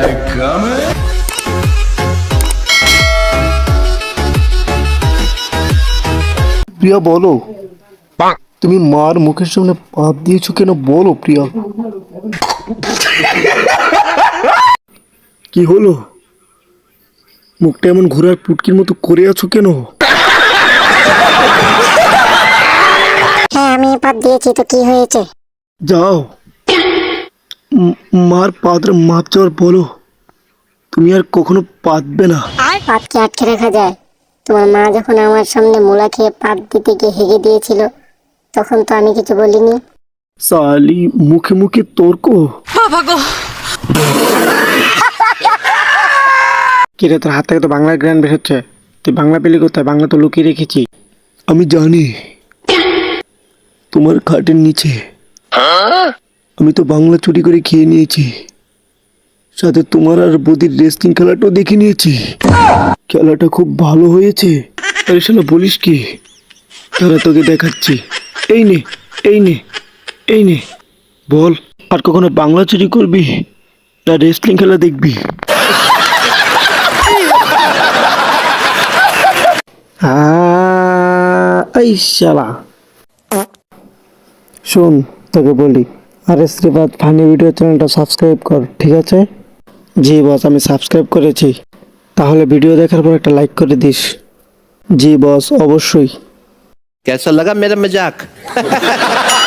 I coming? প্রিয়া বলো। তুমি মার মুখের সামনে পাত দিয়েছ কেন? বলো প্রিয়া। কি হলো? মুখটা এমন ঘোড়ার পুটকির মতো করে আছো কেন? হ্যাঁ আমি পাত দিয়েছি তো কি হয়েছে? যাও। মার পাত্রে মাপ চাওয়ার বলো। তুমি আর কখনো পাতবে না। পাতকে আটকে রাখা যায়? তোমার মা যখন আমার সামনে মোলা খেয়ে পাত দিতে গিয়ে হেগে দিয়েছিল তখন তো আমি কিছু বলিনি। সালি মুখে মুখে তর্ক। কিরে তোর হাত থেকে তো বাংলার গ্রান বের হচ্ছে। তুই বাংলা পেলি কোথায়? বাংলা তো লুকিয়ে রেখেছি। আমি জানি তোমার খাটের নিচে। আমি তো বাংলা চুরি করে খেয়ে নিয়েছি। সাথে তোমার আর বদির রেসলিং খেলাটাও দেখে নিয়েছি। খেলাটা খুব ভালো হয়েছে। আরে শালা বলিস কি? তারা তোকে দেখাচ্ছি। এই নে এই নে এই নে। বল আর কখনো বাংলা চুরি করবি? না রেসলিং খেলা দেখবি? এই শালা। শোন তোকে বলি। আর শ্রীপাদ ফানি ভিডিও চ্যানেলটা সাবস্ক্রাইব কর, ঠিক আছে? জি বস, আমি সাবস্ক্রাইব করেছি। তাহলে ভিডিও দেখার পর একটা লাইক করে দিস। জি বস, অবশ্যই। কেসা লাগা মেরা মজাক?